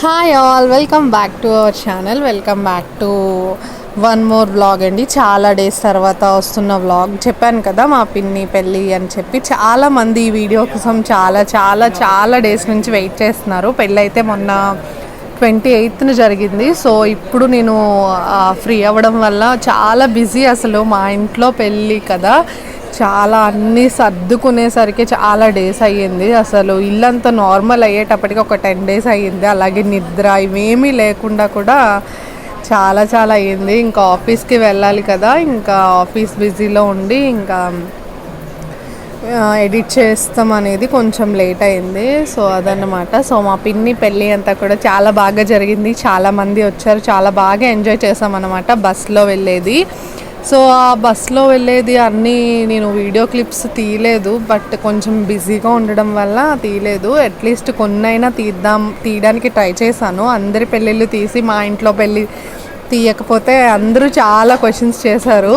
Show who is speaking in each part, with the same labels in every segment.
Speaker 1: Hi all welcome back to our channel welcome back to one more vlog అండి. చాలా days తర్వాత వస్తున్న vlog చెప్పాను కదా మా పిన్ని పెళ్ళి అని చెప్పి చాలా మంది ఈ వీడియో కోసం చాలా చాలా చాలా డేస్ నుంచి వెయిట్ చేస్తున్నారు. పెళ్ళి అయితే మొన్న ట్వంటీ ఎయిత్న జరిగింది. సో ఇప్పుడు నేను ఫ్రీ అవ్వడం వల్ల చాలా బిజీ అసలు మా ఇంట్లో పెళ్ళి కదా. చాలా అన్నీ సర్దుకునేసరికి చాలా డేస్ అయ్యింది. అసలు ఇల్లంతా నార్మల్ అయ్యేటప్పటికి ఒక టెన్ డేస్ అయ్యింది. అలాగే నిద్ర ఇవేమీ లేకుండా కూడా చాలా చాలా అయ్యింది. ఇంకా ఆఫీస్కి వెళ్ళాలి కదా ఇంకా ఆఫీస్ బిజీలో ఉండి ఇంకా ఎడిట్ చేస్తాం అనేది కొంచెం లేట్ అయింది సో అదన్నమాట. సో మా పిన్ని పెళ్ళి అంతా కూడా చాలా బాగా జరిగింది. చాలామంది వచ్చారు. చాలా బాగా ఎంజాయ్ చేసాం అనమాట బస్లో వెళ్ళేది. సో ఆ బస్లో వెళ్ళేది అన్నీ నేను వీడియో క్లిప్స్ తీయలేదు బట్ కొంచెం బిజీగా ఉండడం వల్ల తీయలేదు. అట్లీస్ట్ కొన్నైనా తీద్దాం తీయడానికి ట్రై చేశాను. అందరి పెళ్ళిళ్ళు తీసి మా ఇంట్లో పెళ్ళి తీయకపోతే అందరూ చాలా క్వశ్చన్స్ చేశారు.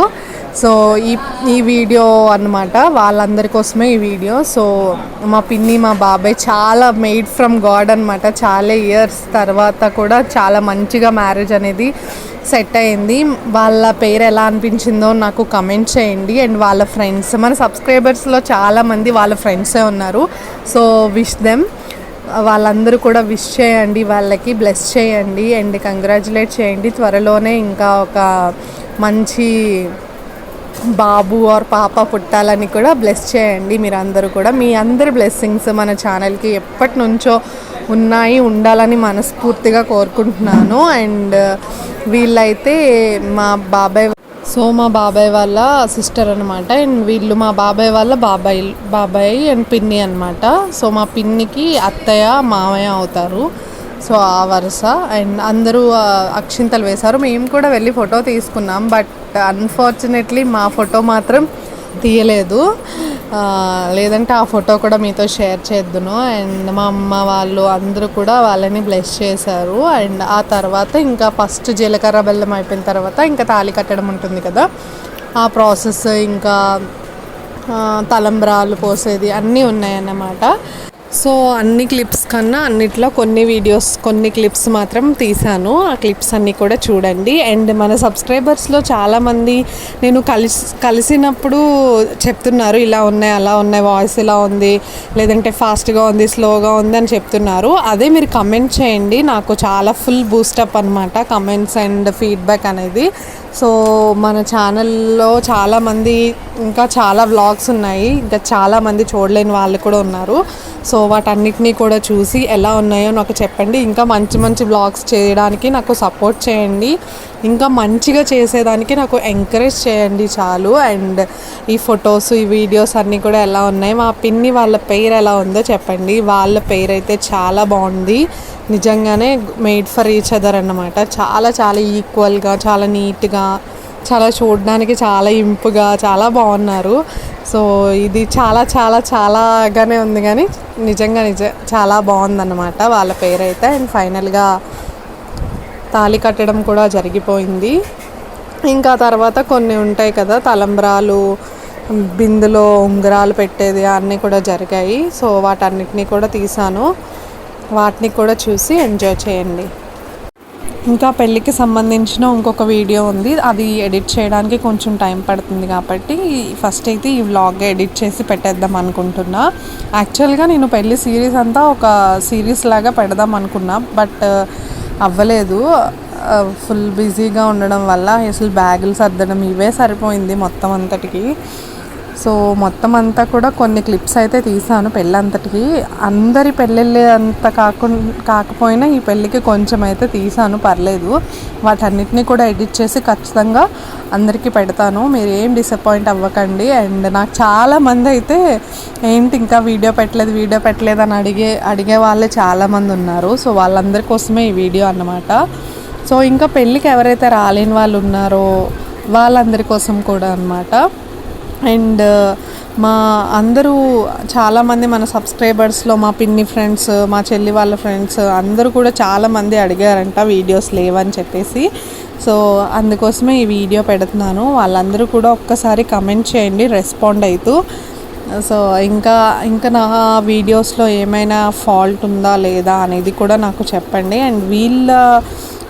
Speaker 1: సో ఈ ఈ వీడియో అన్నమాట వాళ్ళందరి కోసమే ఈ వీడియో. సో మా పిన్ని మా బాబాయ్ చాలా మెయిడ్ ఫ్రమ్ గాడ్ అనమాట చాలా ఇయర్స్ తర్వాత కూడా చాలా మంచిగా మ్యారేజ్ అనేది సెట్ అయింది. వాళ్ళ పేరు ఎలా అనిపించిందో నాకు కమెంట్ చేయండి. అండ్ వాళ్ళ ఫ్రెండ్స్ మన సబ్స్క్రైబర్స్లో చాలామంది వాళ్ళ ఫ్రెండ్సే ఉన్నారు. సో విష్ దెమ్ వాళ్ళందరూ కూడా విష్ చేయండి. వాళ్ళకి బ్లెస్ చేయండి. అండ్ కంగ్రాచులేట్ చేయండి. త్వరలోనే ఇంకా ఒక మంచి బాబు ఆర్ పాప పుట్టాలని కూడా బ్లెస్ చేయండి. మీరు అందరూ కూడా. మీ అందరి బ్లెస్సింగ్స్ మన ఛానల్కి ఎప్పటి నుంచో ఉన్నాయి ఉండాలని మనస్ఫూర్తిగా కోరుకుంటున్నాను. అండ్ వీళ్ళైతే మా బాబాయ్ సో మా బాబాయ్ వాళ్ళ సిస్టర్ అనమాట అండ్ వీళ్ళు మా బాబాయ్ వాళ్ళ బాబాయ్ బాబాయ్ అండ్ పిన్ని అనమాట సో మా పిన్నికి అత్తయ్య మామయ్య అవుతారు. సో ఆ వరుస. అండ్ అందరూ అక్షింతలు వేశారు. మేము కూడా వెళ్ళి ఫోటో తీసుకున్నాం. బట్ అన్ఫార్చునేట్లీ మా ఫోటో మాత్రం తీయలేదు. లేదంటే ఆ ఫోటో కూడా మీతో షేర్ చేద్దును. అండ్ మా అమ్మ వాళ్ళు అందరూ కూడా వాళ్ళని బ్లెస్ చేశారు. అండ్ ఆ తర్వాత ఇంకా ఫస్ట్ జీలకర్ర బెల్లం అయిపోయిన తర్వాత ఇంకా తాళి కట్టడం ఉంటుంది కదా. ఆ ప్రాసెస్ ఇంకా తలంబ్రాలు పోసేది అన్నీ ఉన్నాయన్నమాట. సో అన్ని క్లిప్స్ కన్నా అన్నిట్లో కొన్ని వీడియోస్ కొన్ని క్లిప్స్ మాత్రం తీసాను ఆ క్లిప్స్ అన్నీ కూడా చూడండి. అండ్ మన సబ్స్క్రైబర్స్లో చాలామంది నేను కలిసి కలిసినప్పుడు చెప్తున్నారు ఇలా ఉన్నాయి అలా ఉన్నాయి వాయిస్ ఇలా ఉంది లేదంటే ఫాస్ట్గా ఉంది స్లోగా ఉంది అని చెప్తున్నారు. అదే మీరు కమెంట్ చేయండి. నాకు చాలా ఫుల్ బూస్టప్ అనమాట కమెంట్స్ అండ్ ఫీడ్బ్యాక్ అనేది. సో మన ఛానల్లో చాలామంది ఇంకా చాలా వ్లాగ్స్ ఉన్నాయి. ఇంకా చాలామంది చూడలేని వాళ్ళు కూడా ఉన్నారు. సో వాటన్నిటినీ కూడా చూసి ఎలా ఉన్నాయో నాకు చెప్పండి. ఇంకా మంచి మంచి బ్లాగ్స్ చేయడానికి నాకు సపోర్ట్ చేయండి. ఇంకా మంచిగా చేసేదానికి నాకు ఎంకరేజ్ చేయండి చాలు. అండ్ ఈ ఫొటోస్ ఈ వీడియోస్ అన్నీ కూడా ఎలా ఉన్నాయి? మా పిన్ని వాళ్ళ పేరు ఎలా ఉందో చెప్పండి. వాళ్ళ పేరు అయితే చాలా బాగుంది. నిజంగానే మేడ్ ఫర్ ఈచ్ అదర్ అన్నమాట. చాలా చాలా ఈక్వల్గా చాలా నీట్గా చాలా చూడడానికి చాలా ఇంపుగా చాలా బాగున్నారు. సో ఇది చాలా చాలా చాలాగానే ఉంది కానీ నిజంగా నిజ చాలా బాగుందన్నమాట వాళ్ళ పేరైతే. అండ్ ఫైనల్గా తాళి కట్టడం కూడా జరిగిపోయింది. ఇంకా తర్వాత కొన్ని ఉంటాయి కదా తలంబ్రాలు బిందులో ఉంగరాలు పెట్టేది అన్నీ కూడా జరిగాయి. సో వాటన్నిటిని కూడా తీసాను. వాటిని కూడా చూసి ఎంజాయ్ చేయండి. ఇంకా పెళ్ళికి సంబంధించిన ఇంకొక వీడియో ఉంది. అది ఎడిట్ చేయడానికి కొంచెం టైం పడుతుంది కాబట్టి ఫస్ట్ అయితే ఈ వ్లాగ్ ఎడిట్ చేసి పెట్టేద్దాం అనుకుంటున్నా. యాక్చువల్గా నేను పెళ్ళి సిరీస్ అంతా ఒక సిరీస్ లాగా పెడదాం అనుకున్నా. బట్ అవ్వలేదు. ఫుల్ బిజీగా ఉండడం వల్ల అసలు బ్యాగులు సర్దడం ఇవే సరిపోయింది మొత్తం అంతటికి. సో మొత్తం అంతా కూడా కొన్ని క్లిప్స్ అయితే తీసాను పెళ్ళంతటికి. అందరి పెళ్ళిళ్ళే అంత కాకుండా కాకపోయినా ఈ పెళ్ళికి కొంచెం అయితే తీసాను పర్లేదు. వాటన్నిటిని కూడా ఎడిట్ చేసి ఖచ్చితంగా అందరికీ పెడతాను. మీరు ఏం డిసప్పాయింట్ అవ్వకండి. అండ్ నాకు చాలా మంది అయితే ఏంటి ఇంకా వీడియో పెట్టలేదు వీడియో పెట్టలేదు అని అడిగే అడిగే వాళ్ళే చాలామంది ఉన్నారు. సో వాళ్ళందరి కోసమే ఈ వీడియో అన్నమాట. సో ఇంకా పెళ్ళికి ఎవరైతే రాలేని వాళ్ళు ఉన్నారో వాళ్ళందరి కోసం కూడా అన్నమాట. అండ్ మా అందరూ చాలామంది మన సబ్స్క్రైబర్స్లో మా పిన్ని ఫ్రెండ్స్ మా చెల్లి వాళ్ళ ఫ్రెండ్స్ అందరూ కూడా చాలామంది అడిగారంట వీడియోస్ లేవని చెప్పేసి. సో అందుకోసమే ఈ వీడియో పెడుతున్నాను. వాళ్ళందరూ కూడా ఒక్కసారి కమెంట్ చేయండి రెస్పాండ్ అవుతూ సో ఇంకా ఇంకా నా వీడియోస్లో ఏమైనా ఫాల్ట్ ఉందా లేదా అనేది కూడా నాకు చెప్పండి. అండ్ వీళ్ళ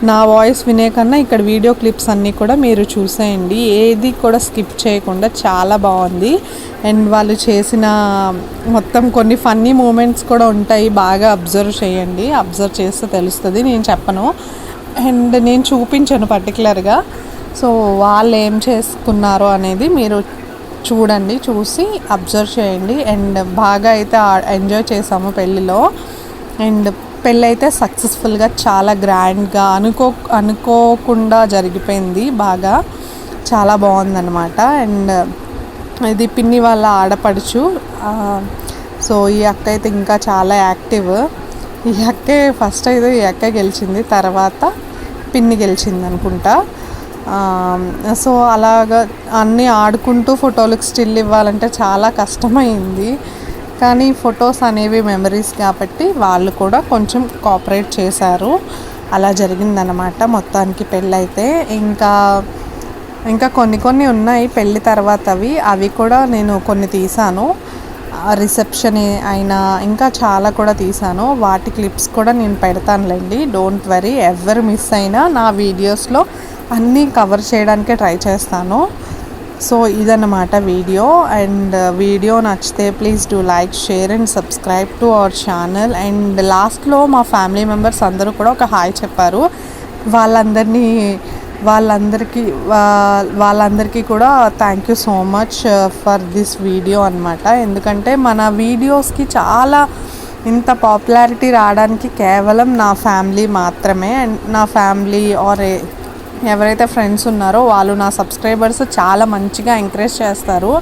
Speaker 1: నా వాయిస్ వినే కన్నా ఇక్కడ వీడియో క్లిప్స్ అన్నీ కూడా మీరు చూసేయండి. ఏది కూడా స్కిప్ చేయకుండా చాలా బాగుంది. అండ్ వాళ్ళు చేసిన మొత్తం కొన్ని ఫన్నీ మూమెంట్స్ కూడా ఉంటాయి. బాగా అబ్జర్వ్ చేయండి. అబ్జర్వ్ చేస్తే తెలుస్తుంది. నేను చెప్పను. అండ్ నేను చూపించాను పర్టికులర్గా సో వాళ్ళు ఏం చేసుకున్నారో అనేది మీరు చూడండి చూసి అబ్జర్వ్ చేయండి. అండ్ బాగా అయితే ఎంజాయ్ చేసాము పెళ్ళిలో. అండ్ పెళ్ళి అయితే సక్సెస్ఫుల్గా చాలా గ్రాండ్గా అనుకో అనుకోకుండా జరిగిపోయింది. బాగా చాలా బాగుందన్నమాట. అండ్ ఇది పిన్ని వాళ్ళ ఆడపడుచు. సో ఈ అక్క అయితే ఇంకా చాలా యాక్టివ్. ఈ అక్కే ఫస్ట్ అయితే ఈ అక్క గెలిచింది. తర్వాత పిన్ని గెలిచింది అనుకుంటా. సో అలాగా అన్నీ ఆడుకుంటూ ఫోటోలకు స్టిల్ ఇవ్వాలంటే చాలా కష్టమైంది. కానీ ఫొటోస్ అనేవి మెమరీస్ కాబట్టి వాళ్ళు కూడా కొంచెం కోఆపరేట్ చేశారు. అలా జరిగిందనమాట మొత్తానికి పెళ్ళైతే. ఇంకా ఇంకా కొన్ని కొన్ని ఉన్నాయి పెళ్ళి తర్వాత అవి అవి కూడా నేను కొన్ని తీసాను రిసెప్షన్ అయినా ఇంకా చాలా కూడా తీసాను వాటి క్లిప్స్ కూడా నేను పెడతానులేండి. డోంట్ వరీ ఎవరు మిస్ అయినా నా వీడియోస్లో అన్నీ కవర్ చేయడానికే ట్రై చేస్తాను. సో ఇదన్నమాట వీడియో. అండ్ uh, వీడియో నచ్చితే please do like share and subscribe to our channel. And లాస్ట్లో మా ఫ్యామిలీ మెంబర్స్ అందరూ కూడా ఒక హాయ్ చెప్పారు. వాళ్ళందరినీ వాళ్ళందరికీ వాళ్ళందరికీ కూడా thank you so much for this video అనమాట ఎందుకంటే మన వీడియోస్కి చాలా ఇంత పాపులారిటీ రావడానికి కేవలం నా ఫ్యామిలీ మాత్రమే. అండ్ నా ఫ్యామిలీ ఆర్ ఎవరైతే ఫ్రెండ్స్ ఉన్నారో వాళ్ళు నా సబ్స్క్రైబర్స్ చాలా మంచిగా ఎంకరేజ్ చేస్తారు.